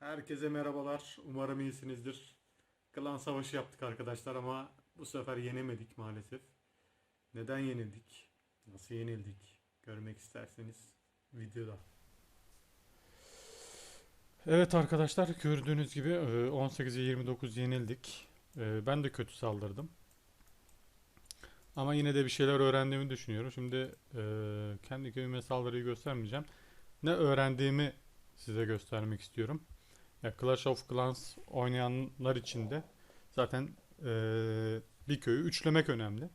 Herkese merhabalar. Umarım iyisinizdir. Klan savaşı yaptık arkadaşlar ama bu sefer yenemedik maalesef. Neden yenildik? Nasıl yenildik? Görmek isterseniz videoda. Evet arkadaşlar gördüğünüz gibi e, 18'e 29 yenildik. E, Ben de kötü saldırdım. Ama yine de bir şeyler öğrendiğimi düşünüyorum. Şimdi e, kendi köyüme saldırıyı göstermeyeceğim. Ne öğrendiğimi size göstermek istiyorum. Ya Clash of Clans oynayanlar için de zaten eee, bir köyü üçlemek önemli.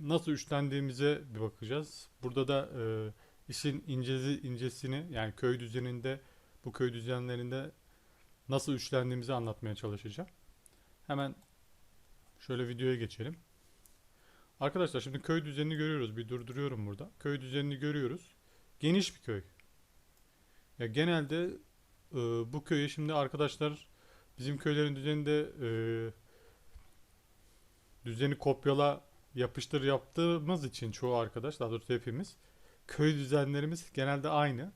Nasıl üçlendiğimize bir bakacağız. Burada da eee, işin incesi incesini yani köy düzeninde bu köy düzenlerinde nasıl üçlendiğimizi anlatmaya çalışacağım. Hemen şöyle videoya geçelim. Arkadaşlar şimdi köy düzenini görüyoruz. Bir durduruyorum burada. Köy düzenini görüyoruz. Geniş bir köy. Ya genelde ee, bu köye şimdi arkadaşlar bizim köylerin düzeninde e, düzeni kopyala yapıştır yaptığımız için çoğu arkadaş daha doğrusu hepimiz köy düzenlerimiz genelde aynı.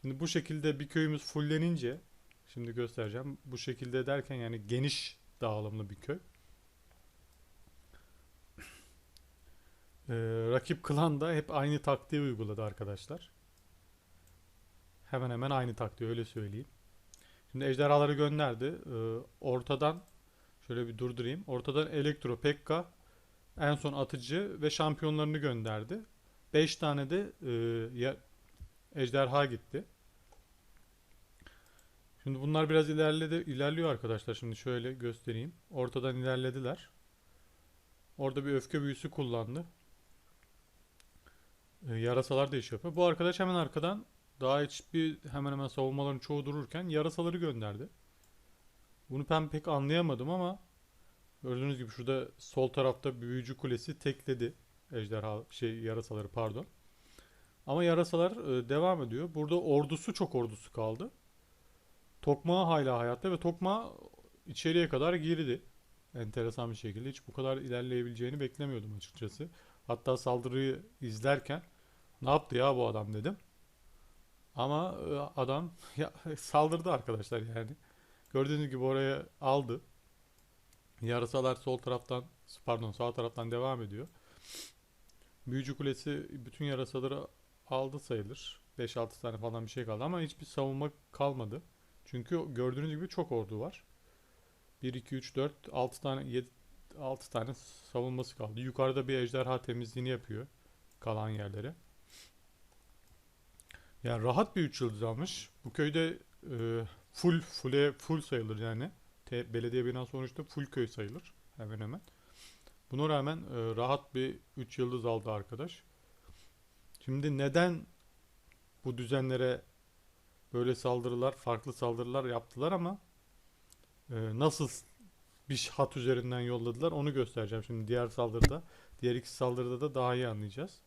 Şimdi bu şekilde bir köyümüz fullenince şimdi göstereceğim. Bu şekilde derken yani geniş dağılımlı bir köy. Ee, rakip klan da hep aynı taktiği uyguladı arkadaşlar. Hemen hemen aynı taktiği öyle söyleyeyim. Şimdi ejderhaları gönderdi. Ee, ortadan şöyle bir durdurayım. Ortadan Elektro, Pekka, en son atıcı ve şampiyonlarını gönderdi. 5 tane de e, ejderha gitti. Şimdi bunlar biraz ilerledi, ilerliyor arkadaşlar. Şimdi şöyle göstereyim. Ortadan ilerlediler. Orada bir öfke büyüsü kullandı. Ee, yarasalar da iş yapıyor. Bu arkadaş hemen arkadan daha hiçbir hemen hemen savunmaların çoğu dururken yarasaları gönderdi. Bunu ben pek anlayamadım ama gördüğünüz gibi şurada sol tarafta büyücü kulesi tekledi. Ejderha şey yarasaları pardon. Ama yarasalar e, devam ediyor. Burada ordusu çok ordusu kaldı. Tokmağı hala hayatta ve Tokmağı içeriye kadar girdi. Enteresan bir şekilde. Hiç bu kadar ilerleyebileceğini beklemiyordum açıkçası. Hatta saldırıyı izlerken ne yaptı ya bu adam dedim. Ama e, adam ya, saldırdı arkadaşlar yani. Gördüğünüz gibi oraya aldı. Yarasalar sol taraftan pardon sağ taraftan devam ediyor. Büyücü Kulesi bütün yarasaları aldı sayılır. 5-6 tane falan bir şey kaldı ama hiçbir savunma kalmadı. Çünkü gördüğünüz gibi çok ordu var. 1 2 3 4 6 tane 7 6 tane savunması kaldı. Yukarıda bir ejderha temizliğini yapıyor kalan yerlere. Yani rahat bir 3 yıldız almış. Bu köyde e, full full full sayılır yani. Te- belediye binası sonuçta full köy sayılır hemen hemen. Buna rağmen e, rahat bir 3 yıldız aldı arkadaş. Şimdi neden bu düzenlere böyle saldırılar, farklı saldırılar yaptılar ama e, nasıl bir hat üzerinden yolladılar onu göstereceğim şimdi diğer saldırıda. Diğer iki saldırıda da daha iyi anlayacağız.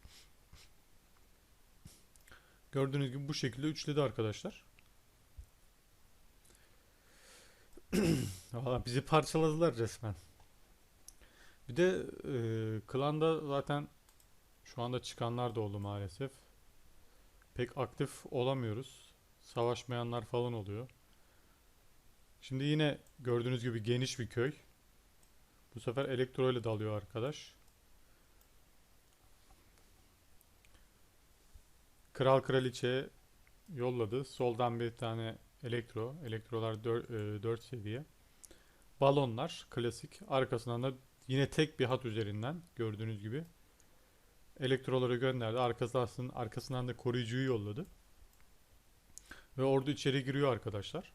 Gördüğünüz gibi bu şekilde üçledi arkadaşlar. Valla bizi parçaladılar resmen. Bir de e, klanda zaten şu anda çıkanlar da oldu maalesef. Pek aktif olamıyoruz. Savaşmayanlar falan oluyor. Şimdi yine gördüğünüz gibi geniş bir köy. Bu sefer elektro ile dalıyor arkadaş. Kral kraliçe yolladı. Soldan bir tane elektro. Elektrolar 4, seviye. Balonlar klasik. Arkasından da yine tek bir hat üzerinden gördüğünüz gibi elektroları gönderdi. Arkasından, arkasından da koruyucuyu yolladı. Ve ordu içeri giriyor arkadaşlar.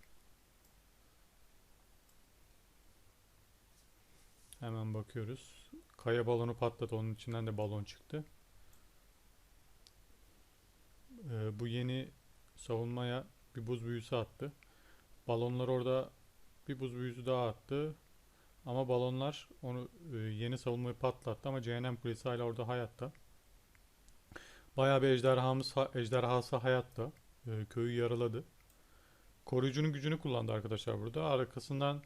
Hemen bakıyoruz. Kaya balonu patladı. Onun içinden de balon çıktı. Ee, bu yeni savunmaya bir buz büyüsü attı. Balonlar orada bir buz büyüsü daha attı. Ama balonlar onu e, yeni savunmayı patlattı ama cehennem kulesi hala orada hayatta. Bayağı bir ejderhamız ha- ejderhası hayatta. Ee, köyü yaraladı. Koruyucunun gücünü kullandı arkadaşlar burada. Arkasından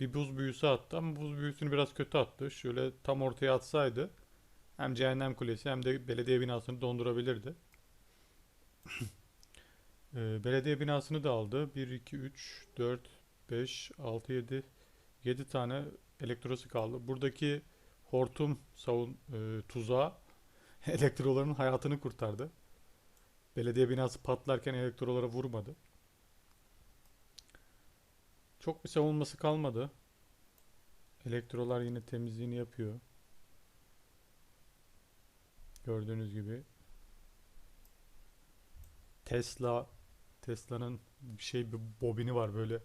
bir buz büyüsü attı ama buz büyüsünü biraz kötü attı. Şöyle tam ortaya atsaydı hem cehennem kulesi hem de belediye binasını dondurabilirdi. Ee, belediye binasını da aldı. 1, 2, 3, 4, 5, 6, 7, 7 tane elektrosu kaldı. Buradaki hortum savun e, tuzağı elektroların hayatını kurtardı. Belediye binası patlarken elektrolara vurmadı. Çok bir savunması kalmadı. Elektrolar yine temizliğini yapıyor. Gördüğünüz gibi. Tesla Tesla'nın bir şey bir bobini var böyle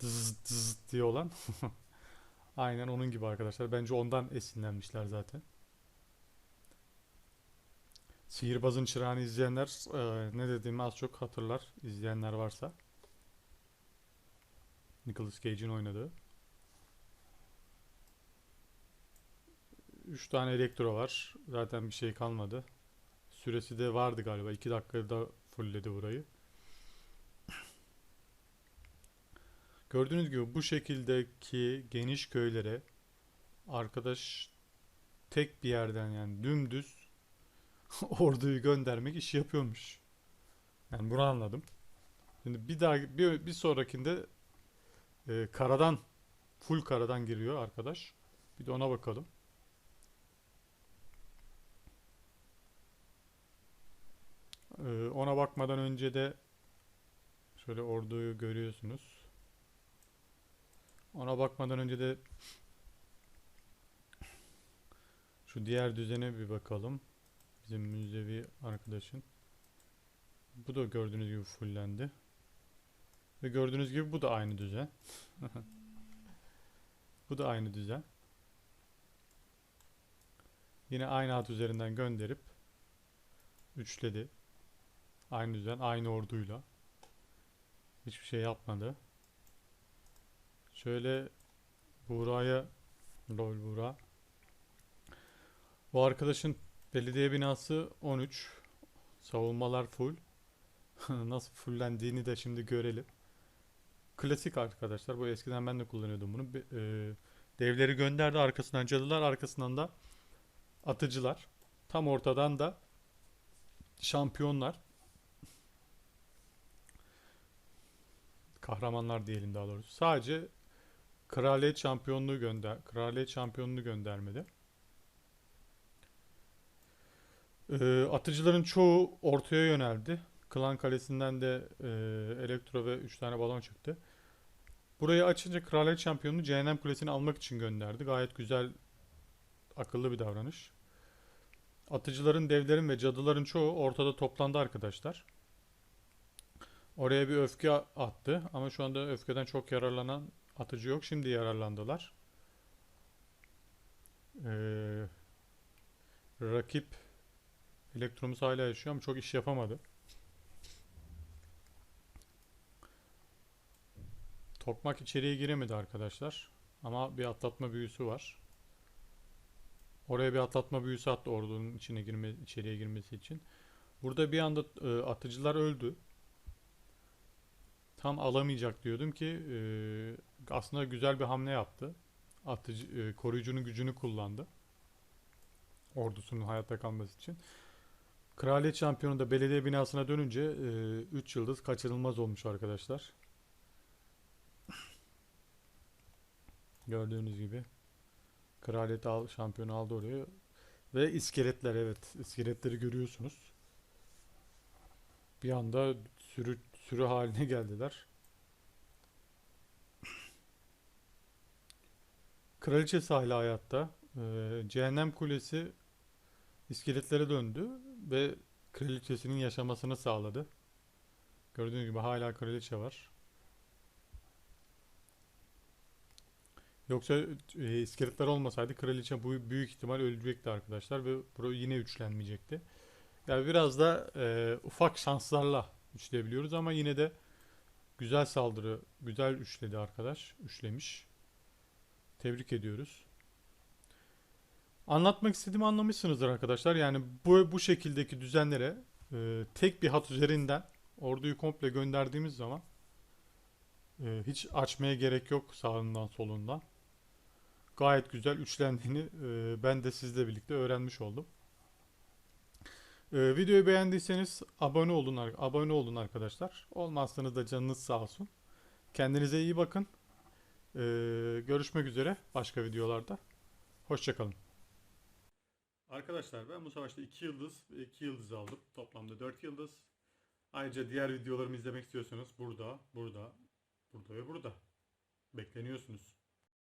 dız dız diye olan. Aynen onun gibi arkadaşlar. Bence ondan esinlenmişler zaten. Sihirbazın Çırağı'nı izleyenler e, ne dediğimi az çok hatırlar. izleyenler varsa. Nicolas Cage'in oynadığı. 3 tane elektro var. Zaten bir şey kalmadı. Süresi de vardı galiba. 2 dakikada fullledi burayı. Gördüğünüz gibi bu şekildeki geniş köylere arkadaş tek bir yerden yani dümdüz orduyu göndermek iş yapıyormuş. Yani bunu anladım. Şimdi bir daha bir, bir sonrakinde e, karadan full karadan giriyor arkadaş. Bir de ona bakalım. E, ona bakmadan önce de şöyle orduyu görüyorsunuz. Ona bakmadan önce de şu diğer düzene bir bakalım. Bizim müzevi arkadaşın. Bu da gördüğünüz gibi fullendi. Ve gördüğünüz gibi bu da aynı düzen. bu da aynı düzen. Yine aynı hat üzerinden gönderip üçledi. Aynı düzen, aynı orduyla. Hiçbir şey yapmadı. Şöyle Buğra'ya lol Buğra. Bu arkadaşın belediye binası 13. Savunmalar full. Nasıl fullendiğini de şimdi görelim. Klasik arkadaşlar. Bu eskiden ben de kullanıyordum bunu. E, devleri gönderdi arkasından cadılar arkasından da atıcılar. Tam ortadan da şampiyonlar. Kahramanlar diyelim daha doğrusu. Sadece Kraliyet şampiyonluğu gönder Kraliyet şampiyonluğu göndermedi. Ee, atıcıların çoğu ortaya yöneldi. Klan Kalesi'nden de e, elektro ve 3 tane balon çıktı. Burayı açınca Kraliyet şampiyonluğu Cehennem Kulesi'ni almak için gönderdi. Gayet güzel, akıllı bir davranış. Atıcıların, devlerin ve cadıların çoğu ortada toplandı arkadaşlar. Oraya bir öfke attı ama şu anda öfkeden çok yararlanan atıcı yok. Şimdi yararlandılar. Ee, rakip Elektromuz hala yaşıyor ama çok iş yapamadı. Tokmak içeriye giremedi arkadaşlar. Ama bir atlatma büyüsü var. Oraya bir atlatma büyüsü attı ordunun içine girme, içeriye girmesi için. Burada bir anda e, atıcılar öldü. Tam alamayacak diyordum ki e, aslında güzel bir hamle yaptı. Atıcı, e, koruyucunun gücünü kullandı. Ordusunun hayatta kalması için. Kraliyet şampiyonu da belediye binasına dönünce 3 e, yıldız kaçırılmaz olmuş arkadaşlar. Gördüğünüz gibi. Kraliyet al, şampiyonu aldı oraya. Ve iskeletler evet. iskeletleri görüyorsunuz. Bir anda sürü, sürü haline geldiler. Kraliçesi hala hayatta. Ee, Cehennem Kulesi iskeletlere döndü ve kraliçesinin yaşamasını sağladı. Gördüğünüz gibi hala kraliçe var. Yoksa e, iskeletler olmasaydı kraliçe bu büyük ihtimal ölecekti arkadaşlar ve bu yine üçlenmeyecekti. Yani biraz da e, ufak şanslarla üçleyebiliyoruz ama yine de güzel saldırı, güzel üçledi arkadaş, üçlemiş. Tebrik ediyoruz. Anlatmak istediğimi anlamışsınızdır arkadaşlar. Yani bu bu şekildeki düzenlere e, tek bir hat üzerinden orduyu komple gönderdiğimiz zaman e, hiç açmaya gerek yok sağından solundan. Gayet güzel üçlendiğini e, ben de sizle birlikte öğrenmiş oldum. Ee, videoyu beğendiyseniz abone olun abone olun arkadaşlar. Olmazsanız da canınız sağ olsun. Kendinize iyi bakın. Ee, görüşmek üzere başka videolarda. Hoşçakalın. Arkadaşlar ben bu savaşta 2 yıldız ve 2 yıldız aldım. Toplamda 4 yıldız. Ayrıca diğer videolarımı izlemek istiyorsanız burada, burada, burada ve burada. Bekleniyorsunuz.